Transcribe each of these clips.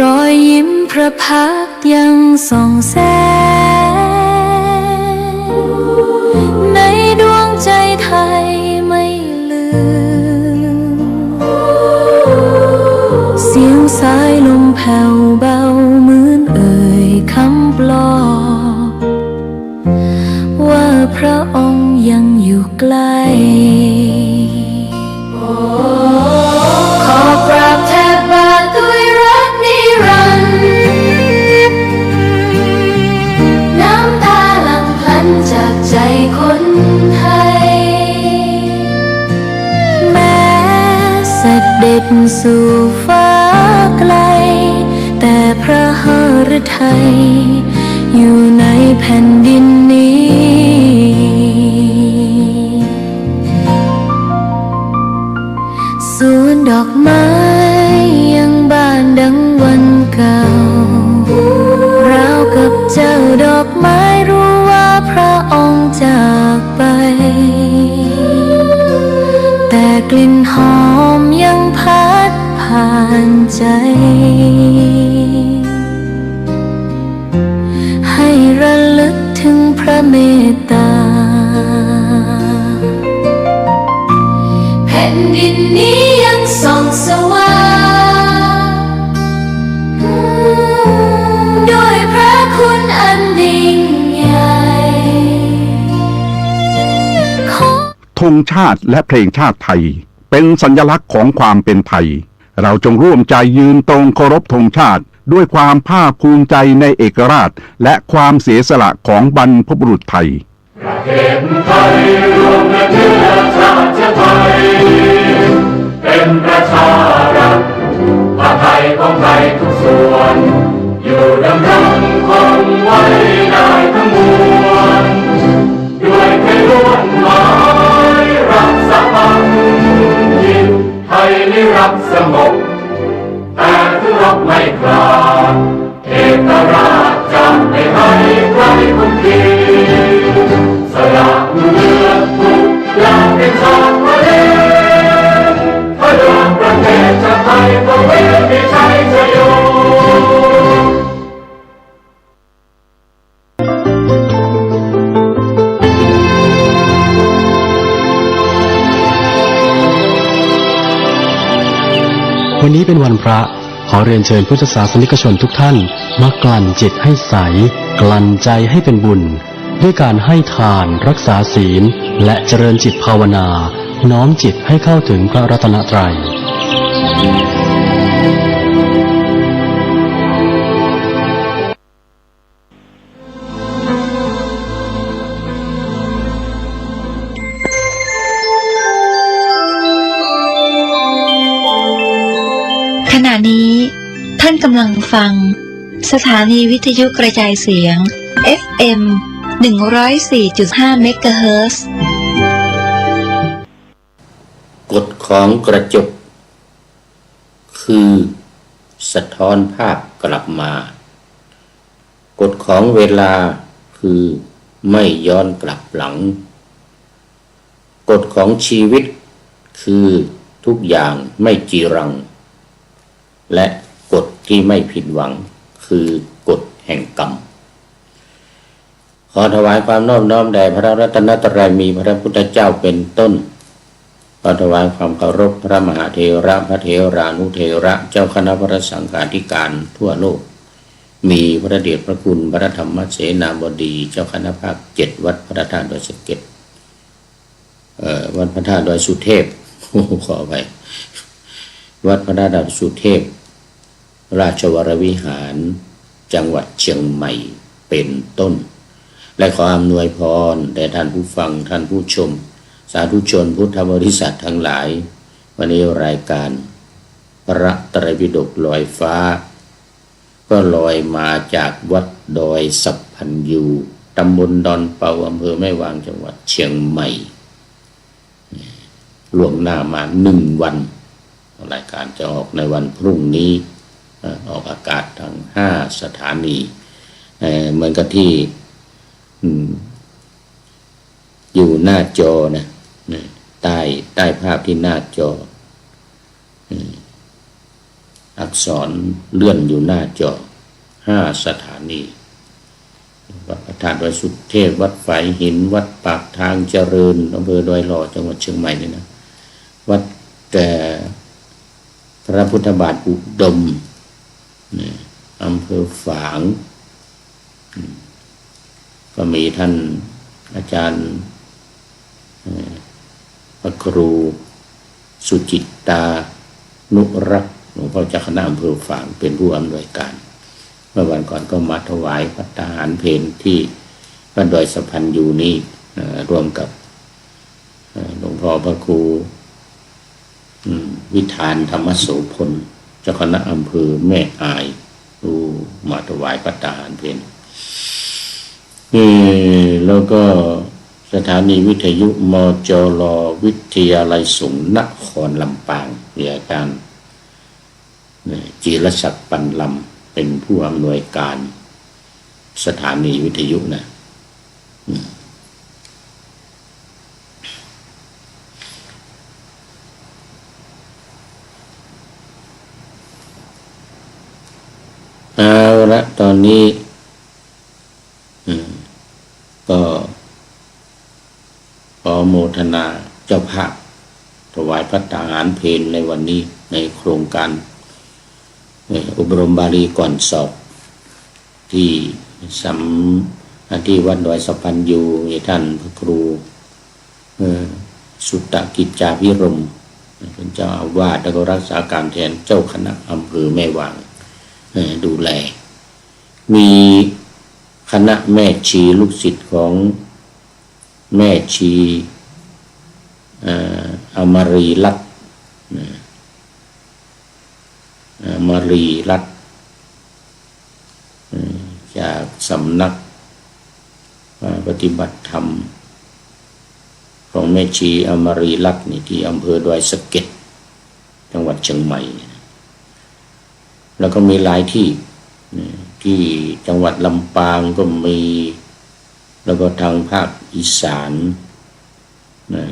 รอยยิ้มพระพักยังส่องแสง สู่ฟ้าไกล แต่พระหฤทัยอยู่ในแผ่นดินนี้ สวนดอกไม้ยังบานดังวันเก่า ราวกับเจ้าดอก ใจ ให้ระลึกถึงพระเมตตา แผ่นดินนี้ยังส่องสว่างด้วยพระคุณอันยิ่งใหญ่ธงชาติและเพลงชาติไทย เป็นสัญลักษณ์ของความเป็นไทย เราจงร่วมใจยืนตรงเคารพธงชาติ ด้วยความภาคภูมิใจในเอกราช และความเสียสละของบรรพบุรุษไทยเห็นไทยรวมเชื้อชาติไทย เป็นประชารัฐภาไทยของไทยทุกส่วน อยู่ดำรงคงไว้ได้ทั้งมวลด้วยไทยล้วนหมายรักสามัคคี ยนิรักสงบแต่ถึงรบไม่คลาดเอกราชจะไม่ให้ใครคนดีสละเมืองทุกอย่างเป็นชาติประเทศพระดวงประเทศชาติไทยก็เวที นี้เป็นวันพระ ขอเรียนเชิญพุทธศาสนิกชนทุกท่านมากลั่นจิตให้ใส กลั่นใจให้เป็นบุญ ด้วยการให้ทานรักษาศีล และเจริญจิตภาวนา น้อมจิตให้เข้าถึงพระรัตนตรัย ฟัง สถานีวิทยุกระจายเสียง FM 104.5เมกะเฮิรตซ์กฎของกระจก คือ สะท้อนภาพกลับมา กฎของเวลาคือไม่ย้อนกลับหลัง กฎของชีวิตคือทุกอย่างไม่จีรัง และ ที่ไม่ผิดหวังคือกฎแห่งกรรม ขอถวายความนอบน้อมแด่พระรัตนตรัยมีพระพุทธเจ้าเป็นต้น ขอถวายความเคารพพระมหาเทระพระเทรานุเทระเจ้าคณะพระสังฆาธิการทั่วโลก มีพระเดชพระคุณพระธรรมเสนาบดี เจ้าคณะภาคเจ็ดวัดพระธาตุดอยสเก็ดเอ่อวัดพระธาตุดอยสุเทพขอไปวัดพระธาตุดอยสุเทพ ราชวรวิหาร จังหวัดเชียงใหม่เป็นต้น และขออำนวยพรแด่ท่านผู้ฟังท่านผู้ชม สาธุชนพุทธบริษัททั้งหลาย วันนี้รายการ พระตรปิฎกลอยฟ้า ก็ลอยมาจากวัดดอยสัพพันยูตำบลดอนเปาอำเภอแม่วางจังหวัดเชียงใหม่ล่วงหน้ามาหนึ่งวัน รายการจะออกในวันพรุ่งนี้ ออกอากาศทั้งห้าสถานีเหมือนกับที่อยู่หน้าจอนะใต้ใต้ภาพที่หน้าจอ อักษรเลื่อนอยู่หน้าจอห้าสถานีวัดพระธาตุดอยสุเทพ วัดฝายหิน วัดปากทางเจริญอำเภอดอยหล่อจังหวัดเชียงใหม่นี่นะ วัดแต่พระพุทธบาทอุดม อำเภอฝาง ก็มีท่านอาจารย์พระครู สุจิตตา นุรักษ์หลวงพ่อเจ้าคณะอำเภอฝางเป็นผู้อำนวยการ เมื่อวันก่อนก็มาถวายพัตตาหารเพนที่บ้านดอยสะพันยูนี่รวมกับหลวงพ่อพระครูวิธานธรรมโสพล เจ้าคณะอำเภอแม่อายผู้มาถวายพัตตาหารเพนเออแล้วก็สถานีวิทยุมจรวิทยาลัยสงฆ์นครลำปางมีอาจารย์จีรศักดิ์ปันลำเป็นผู้อำนวยการสถานีวิทยุนะ อืมเอา ละตอนนี้ก็ขอโมทนาเจ้าภาพถวายพระตาหารเพลในวันนี้ในโครงการอ่ออบรมบาลีก่อนสอบ ที่สำที่วัดดอยสะพันยูมีท่านพระครูสุตตกิจจาพิรมเป็นเจ้าอาวาสแล้วก็รักษาการแทนเจ้าคณะอำเภอแม่วางดูแล มีคณะแม่ชีลูกศิษย์ของแม่ชีอ่ออมรีรัตน์เอ่อมารีรัตจากสำนักปฏิบัติธรรม ของแม่ชีอมรีรัตน์นี่ที่อำเภอดอยสะเก็ดจังหวัดเชียงใหม่ แล้วก็มีหลายที่ ที่จังหวัดลำปางก็มี แล้วก็ทางภาคอีสานนะ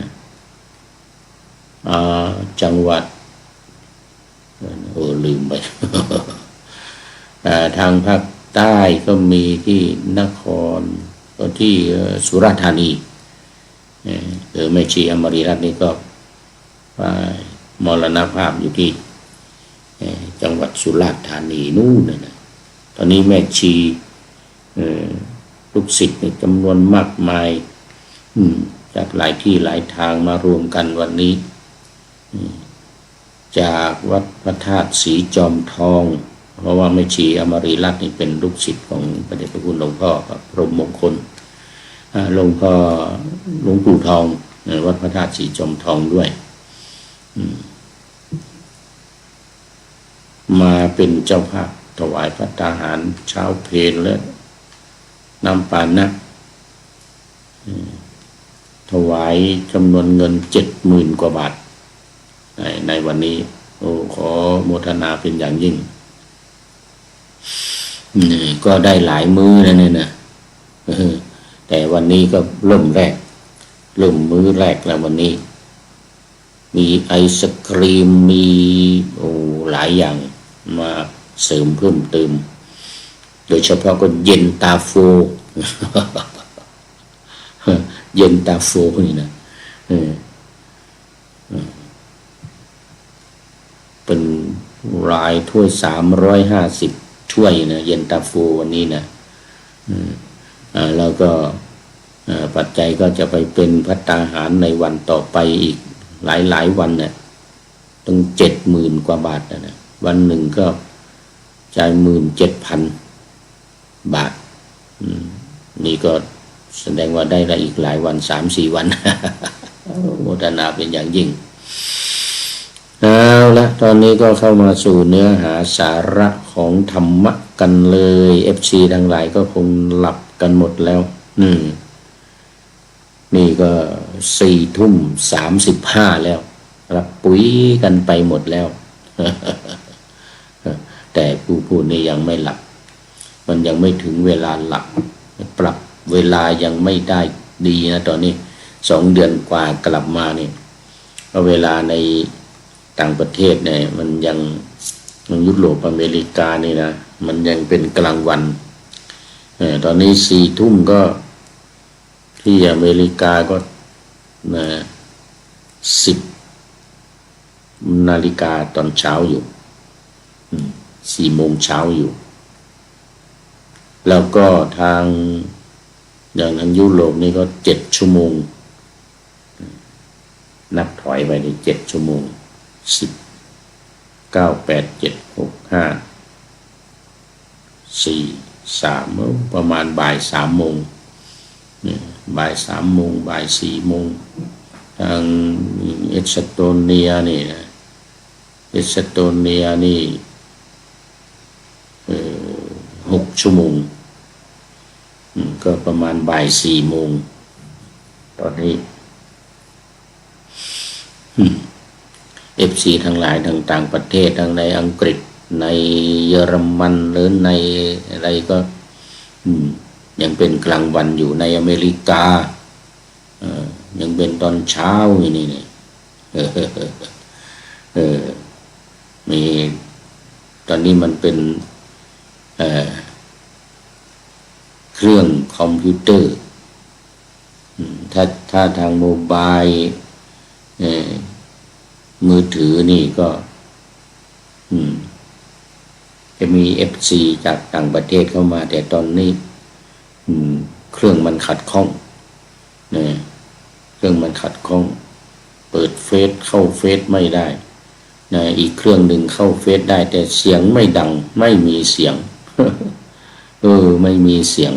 าจังหวัดเออลืมไปอ่ทางภาคใต้ก็มีที่นครก็ที่สุราษฎร์ธานีเออเออแม่ชีอมรีรัตน์นี่ก็มรณภาพอยู่ที่จังหวัดสุราษฎร์ธานีนู่นนะนะ ตอนนี้แม่ชีลูกศิษย์นี่จำนวนมากมายจากหลายที่หลายทางมารวมกันวันนี้ จากวัดพระธาตุสีจอมทอง เพราะว่าแม่ชีอมรีรัตน์นี่เป็นลูกศิษย์ของพระเดชพระคุณหลวงพ่อครับพรหมมงคลหลวงพ่อหลวงปู่ทองในวัดพระธาตุสีจอมทองด้วยมาเป็นเจ้าภาพ ถวายพระตาหารเช้าเพลและนำปานะถวายจำนวนเงินเจ็ดหมื่นกว่าบาท ในในวันนี้ โอ้ขอโมทนาเป็นอย่างยิ่งนี่ก็ได้หลายมื้อแล้วเนี่ยนะแต่วันนี้ก็เริ่มแรก เริ่มมื้อแรกแล้ววันนี้ มีไอศครีมมีโอ้หลายอย่างมา เสริมเพิ่มเติม โดยเฉพาะก็เย็นตาโฟ เย็นตาโฟนี่นะเป็นรายถ้วยสามร้อยห้าสิบถ้วยนะเย็นตาโฟวันนี้นะอืมอ่าแล้วก็ปัจจัยก็จะไปเป็นพัตตาหารในวันต่อไปอีกหลายหลายวันเนะ่ยต้องเจ็ดหมื่นกว่าบาทนะวันหนึ่งก็ จ่ายหมื่นเจ็ดพันบาทนี่ก็แสดงว่าได้ละอีกหลายวันสามสี่วันโมทนาเป็นอย่างยิ่งเอาละตอนนี้ก็เข้ามาสู่เนื้อหาสาระของธรรมะกันเลยเอฟซีทั้งหลายก็คงหลับกันหมดแล้ว อืม นี่ก็สี่ทุ่มสามสิบห้าแล้วรับปุ๋ยกันไปหมดแล้ว แต่ผู้พูดนี่ยังไม่หลับ มันยังไม่ถึงเวลาหลับ ปรับเวลายังไม่ได้ดีนะตอนนี้สองเดือนกว่ากลับมาเนี่ยเพราะเวลาในต่างประเทศเนี่ย มันยังยุโรปอเมริกานี่นะมันยังเป็นกลางวันเออตอนนี้สี่ทุ่มก็ที่อเมริกาก็นะสิบนาฬิกาตอนเช้าอยู่ อืม สี่โมงเช้าอยู่ แล้วก็ทางอย่างทางยุโรปนี่ก็เจ็ดชั่วโมง นับถอยไปนี่เจ็ดชั่วโมงสิบเก้าแปดเจ็ดหกห้าสี่สามประมาณบ่ายสามโมงบ่ายสามโมงบ่ายสี่โมงทางเอสโตเนียนี่นะเอสโตเนียนี่ หกชั่วโมงก็ประมาณบ่ายสี่โมง ตอนนี้เอฟซีทั้งหลายทางต่างประเทศทั้งในอังกฤษในเยอรมันหรือในอะไรก็ยังเป็นกลางวันอยู่ในอเมริกายังเป็นตอนเช้าอยู่นี่นี่เออมีตอนนี้มันเป็น เอ่อ เครื่องคอมพิวเตอร์ ถ้าถ้าทางโมบายมือถือนี่ก็มจะมีเอฟซีจากต่างประเทศเข้ามา แต่ตอนนี้เครื่องมันขัดข้องเนี่ยเครื่องมันขัดข้อง เปิดเฟซเข้าเฟซไม่ได้นะอีกเครื่องหนึ่งเข้าเฟซได้ แต่เสียงไม่ดัง ไม่มีเสียง เออ ไม่มีเสียง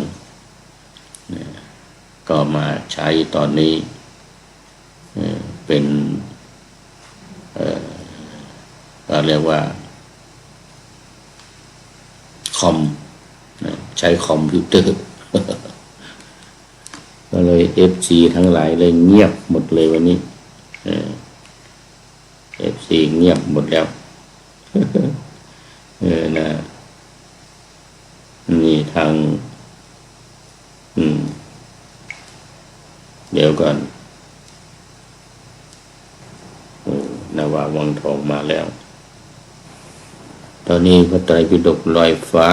ก็มาใช้ตอนนี้เป็นก็เรียกว่าคอมใช้คอมพิวเตอร์ก็เลยเอฟซีทั้งหลายเลยเงียบหมดเลยวันนี้เอฟซีเงียบหมดแล้วเออนะนี่ทาง อืม เดี๋ยว ก่อนนาวาวังทองมาแล้ว ตอนนี้พระไตรปิฎกลอยฟ้า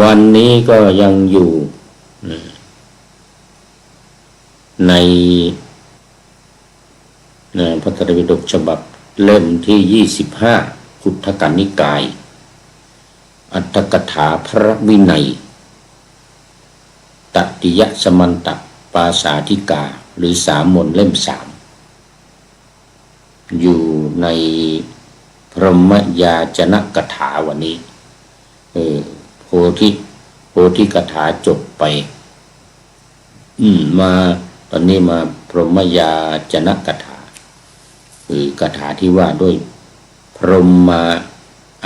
วันนี้ก็ยังอยู่ ในนะพระไตรปิฎกฉบับเล่มที่ยี่สิบห้าพุทธกนิกาย อัตถกถาพระวินัย ตติยสมันตปาสาธิกา หรือสามมนเล่มสามอยู่ในพรหมยาจนะกถาวันนี้ เออโพธิโพธิกถาจบไป อืม มาตอนนี้มาพรหมยาจนะกถาคือกถาที่ว่าด้วย พรหมมา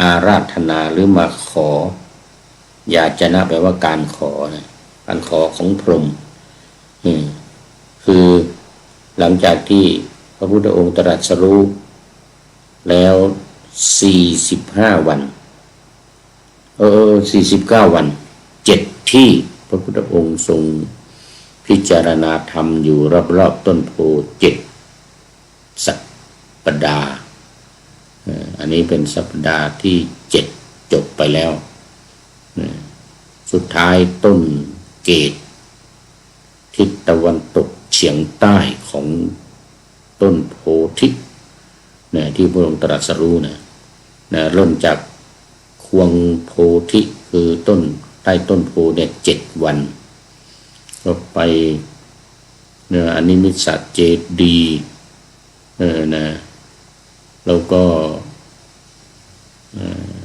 อาราธนาหรือมาขอ ยาจนะแปลว่าการขอนะ การขอของพรหมมคือหลังจากที่พระพุทธองค์ตรัสรู้แล้วสี่สิบห้าวัน เออสี่สิบเก้าวันเจ็ดที่พระพุทธองค์ทรงพิจารณาธรรมอยู่รอบๆต้นโพเจ็ดสัปดาห์อันนี้เป็นสัปดาห์ที่เจ็ดจบไปแล้ว สุดท้ายต้น เกต ทิศตะวันตกเฉียงใต้ของต้นโพธินะที่พระองค์ตรัสรู้นะนะเริ่มจากควงโพธิคือต้นใต้ต้นโพเนี่ยเจ็ดวันก็ไปเนะอันนี้มิสสัจเจดีเออนะแล้วก็ เออ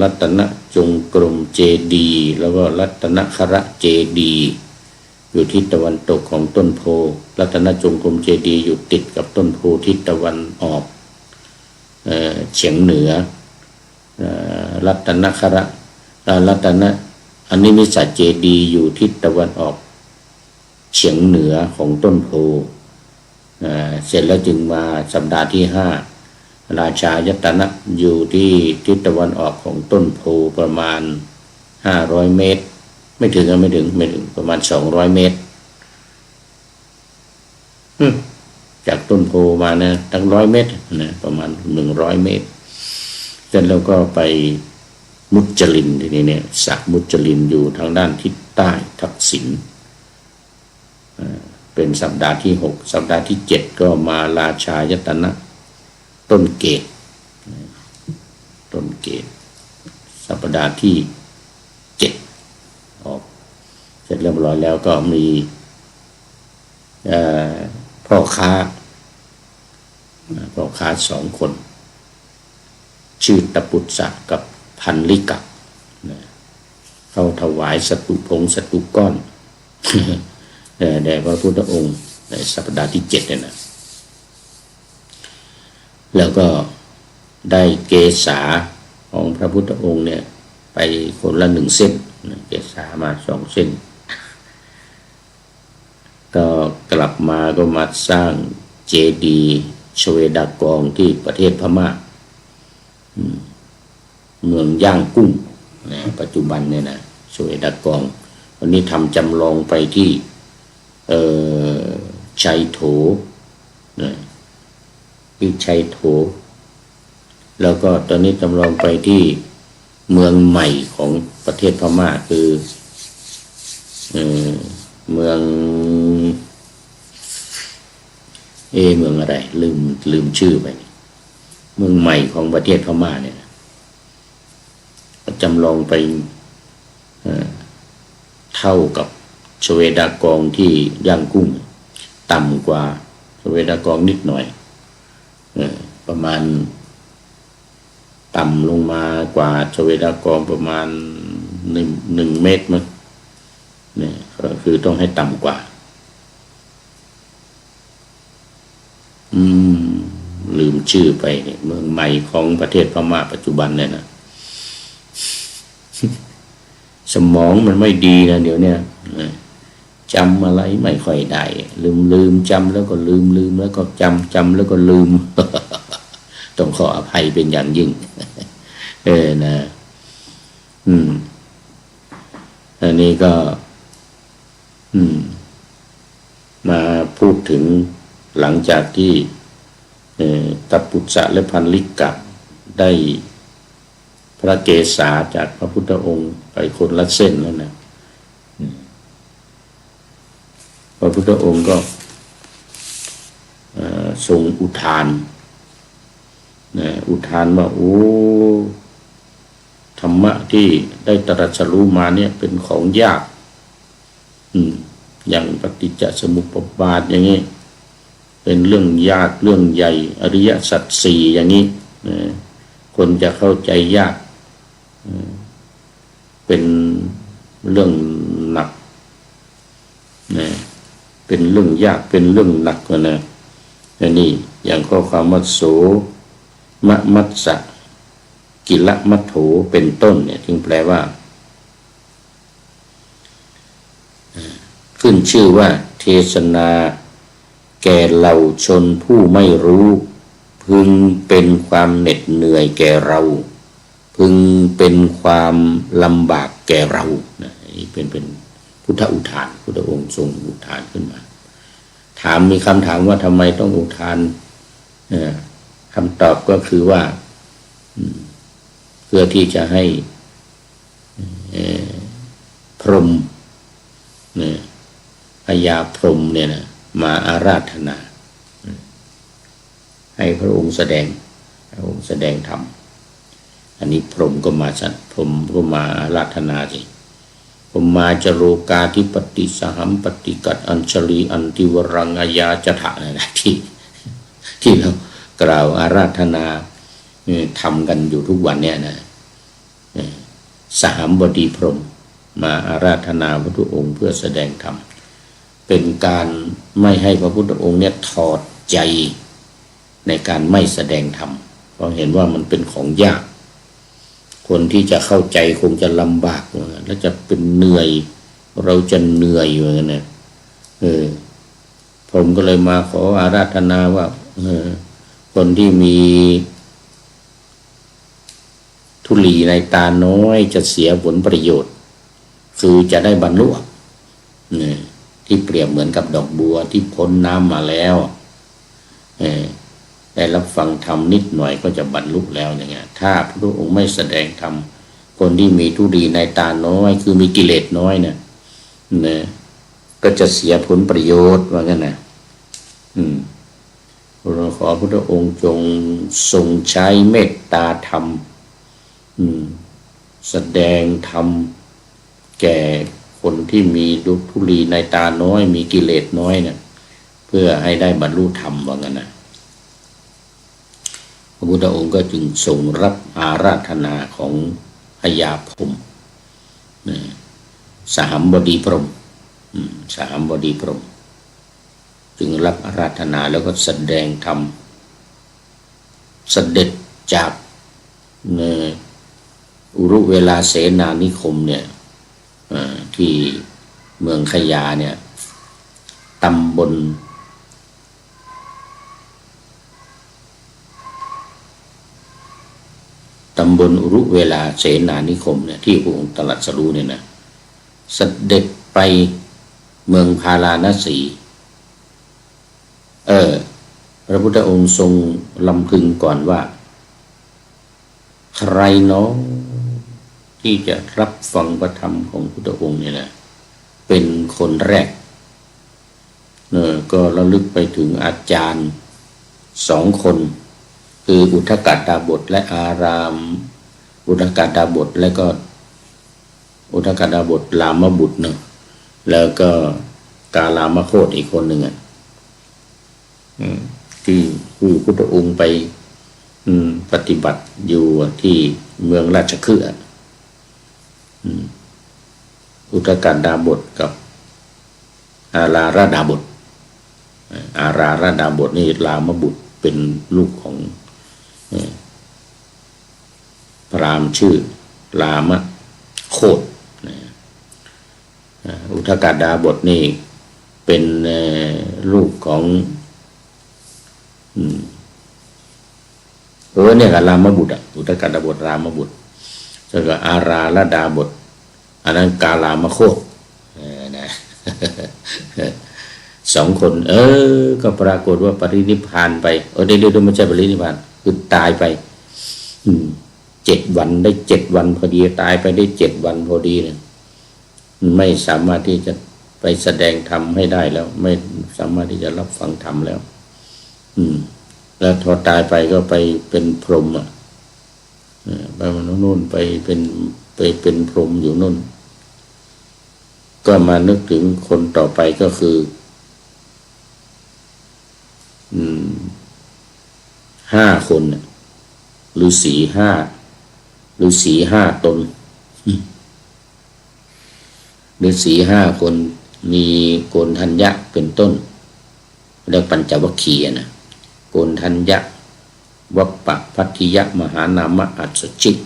รัตนจงกรมเจดี แล้วก็รัตนคระเจดี อยู่ทิศตะวันตกของต้นโพ รัตนจงกรมเจดี อยู่ติดกับต้นโพทิศตะวันออกเอเฉียงเหนือ รัตนคระรัตนอันนี้มิสสัจเจดีอยู่ทิศตะวันออก เฉียงเหนือของต้นโพเเสร็จแล้วจึงมาสัปดาห์ที่ห้า ราชายตนะอยู่ที่ทิศตะวันออกของต้นโพประมาณห้าร้อยเมตร ไม่ถึงอะไม่ถึงไม่ถึงประมาณสองร้อยเมตรจากต้นโพมานะตั้งร้อยเมตรนะประมาณหนึ่งร้อยเมตรเสร็จแล้วก็ไปมุจลินที่นี้เนี่ยสระมุจลินอยู่ทางด้านทิศใต้ทักษิณเป็นสัปดาห์ที่หกสัปดาห์ที่เจ็ดก็มาราชายตนะ ต้นเกตต้นเกตสัปดาห์ที่เจ็ดออก เสร็จเรียบร้อยแล้วก็มีพ่อค้าพ่อค้าสองคน ชื่อตะปุตสะกับพันลิกะเข้าถวายสตุพงสตุก้อนแด่แด่พระพุทธองค์ในสัปดาห์ที่เจ็ดเนี่ยนะ แล้วก็ได้เกษาของพระพุทธองค์เนี่ยไปคนละหนึ่งเส้นเกษามาสองเส้น ก็กลับมาก็มาสร้างเจดีชเวดากองที่ประเทศพม่าเมืองย่างกุ้งนะปัจจุบันเนี่ยนะชเวดากองวันนี้ทำจำลองไปที่ชัยโถนะ ที่ชัยโถ แล้วก็ตอนนี้จำลองไปที่เมืองใหม่ของประเทศพม่าคือเอเมือง เอเมืองอะไร ลืมลืมชื่อไป เมืองใหม่ของประเทศพม่าเนี่ยจำลองไปเท่ากับชเวดากองที่ย่างกุ้ง ต่ำกว่าชเวดากองนิดหน่อย ประมาณ ต่ำลงมากว่าชเวดากองประมาณหนึ่งหนึ่งเมตรมั้งเนี่ยก็คือต้องให้ต่ำกว่า อืม ลืมชื่อไปเนี่ยเมืองใหม่ของประเทศพม่าปัจจุบันเนี่ยนะสมองมันไม่ดีนะเดี๋ยวเนี้ย จำอะไรไม่ค่อยได้ลืมลืมจำแล้วก็ลืมลืมแล้วก็จำจำแล้วก็ลืม ต้องขออภัยเป็นอย่างยิ่ง เออนะ อืม อันนี้ก็ อืม มาพูดถึงหลังจากที่เออตัปปุษะและพันลิกะได้พระเกศาจากพระพุทธองค์ไปคนละเส้นแล้วนะอืม พระพุทธองค์ก็เอ่อทรงอุทานนะอุทานว่าโอ้ธรรมะที่ได้ตรัสรู้มาเนี่ยเป็นของยาก อืม อย่างปฏิจจสมุปบาทอย่างนี้ เป็นเรื่องยากเรื่องใหญ่ อริยสัจสี่อย่างนี้นะคนจะเข้าใจยาก เป็นเรื่องหนักนะ เป็นเรื่องยากเป็นเรื่องหนักกว่านะอันนี้อย่างข้อความว่าโสมะมัสสะกิละมัทโถเป็นต้นเนี่ยจึงแปลว่า ขึ้นชื่อว่า เทศนา แก่เหล่าชนผู้ไม่รู้ พึงเป็นความเหน็ดเหนื่อยแก่เรา พึงเป็นความลำบากแก่เรานะนี่เป็นเป็น พุทธอุทาน พุทธองค์ทรงอุทานขึ้นมา ถามมีคำถามว่าทำไมต้องอุทานคำตอบก็คือว่าเพื่อที่จะให้พรหมเนี่ยพญาพรหมเนี่ยนะมาอาราธนา ให้พระองค์แสดงพระองค์แสดงธรรมอันนี้พรหมก็มาสัตพรหมก็มาอาราธนาสิ ผมาจโรกาธิปติสหัมปฏิกัดอัญชลีอันติวรังอายาจถะนะนะที่ที่เรากล่าวอาราธนาทำกันอยู่ทุกวันเนี่ยนะเอ่อสามบดีพรมมาอาราธนาพระพุทธองค์เพื่อแสดงธรรมเป็นการไม่ให้พระพุทธองค์เนี่ยถอดใจในการไม่แสดงธรรมเพราะเห็นว่ามันเป็นของยาก คนที่จะเข้าใจคงจะลำบากเหมือนกันแล้วจะเป็นเหนื่อย เราจะเหนื่อยอยู่เหมือนกันนะเออผมก็เลยมาขออาราธนาว่าเออคนที่มี ทุลีในตาน้อยจะเสียผลประโยชน์ คือจะได้บรรลุเนี่ยที่เปรียบเหมือนกับดอกบัวที่พ้นน้ำมาแล้วเออ ได้รับฟังธรรมนิดหน่อยก็จะบรรลุแล้วอย่างเงี้ย ถ้าพระองค์ไม่แสดงธรรมคนที่มีทุลีในตาน้อย คือมีกิเลสน้อยเนี่ยนะก็จะเสียผลประโยชน์ว่างั้นนะอืมเราขอพระองค์จงทรงใช้เมตตาธรรม อืม แสดงธรรมแก่คนที่มีดุทุลีในตาน้อย มีกิเลสน้อยเนี่ยเพื่อให้ได้บรรลุธรรมว่างั้นนะ พระพุทธองค์ก็จึงทรงรับอาราธนาของพญาพรมสามบดีพรมสามบดีพรม จึงรับอาราธนาแล้วก็แสดงธรรมเสด็จจากอุรุเวลาเสนานิคมเนี่ยที่เมืองขยาเนี่ยตำบล ตำบลอุรุเวลาเสนานิคมเนี่ยที่พระองค์ตรัสรู้เนี่ยนะสเสด็จไปเมืองพาราณสี เออ พระพุทธองค์ทรงลำพึงก่อนว่า ใครเนาะที่จะรับฟังประธรรมของพุทธองค์เนี่ยนะเป็นคนแรกเนอก็ระลึกไปถึงอาจารย์สองคน คืออุทกาดาบทและอาราม อุทกาดาบทและก็ อุทกาดาบทรามบุตรเนาะแล้วก็กาลามโคตอีกคนหนึ่งอะอืมที่คือพุทธองค์ไปอืมปฏิบัติอยู่ที่เมืองราชคฤห์อะอืมอุทกันดาบทกับ อาราราดาบทอาราราดาบทนี่รามบุตรเป็นลูกของ พระรามชื่อรามโคตนะอ่าอุทกันดาบทนี่เป็นลูกของเออเนี่ยกับรามบุตรอุตกาดาบทรามบุตรแล้วก็อาราละดาบทอันนั้นกาลามโคตเออนะสองคน เออ ก็ปรากฏว่าปรินิพพานไป เออเดี๋ยวเดี๋ยวไม่ใช่ปรินิพพาน คือตายไป อืมเจ็ดวันได้เจ็ดวันพอดีตายไปได้เจ็ดวันพอดีเนี่ยไม่สามารถที่จะไปแสดงธรรมให้ได้แล้ว ไม่สามารถที่จะรับฟังธรรมแล้ว อืม แล้วพอตายไปก็ไปเป็นพรหมอะไปมันนู่นไปเป็นไปเป็นพรหมอยู่นู่น ก็มานึกถึงคนต่อไปก็คือ อืม ห้าคนนะฤาษีห้าฤาษีห้าตนฤาษีห้าคนมีโกนทัญญะเป็นต้นเรียกปัญจวัคคีย์นะโกนทัญญะวัปปะพัทธิยะมหานามะอัศจิต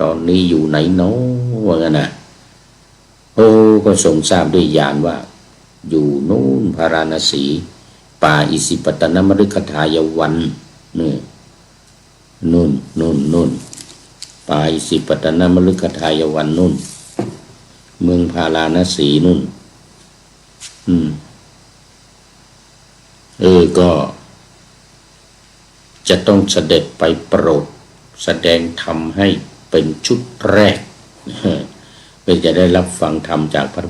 ตอนนี้อยู่ไหนเนาะว่างั้นนะโอ้ก็ทรงทราบด้วยญาณว่า อยู่นู่นพาราณสี ป่าอิสิปตนมฤคทายวัน นี่นู่นนู่นนู่นปาอิสิปตนามฤคทายวันนู่น เมืองพาราณสีนู่น อืม เออก็ จะต้องเสด็จไปโปรด แสดงธรรมให้เป็นชุดแรกเพื่อจะได้รับฟังธรรมจากพระ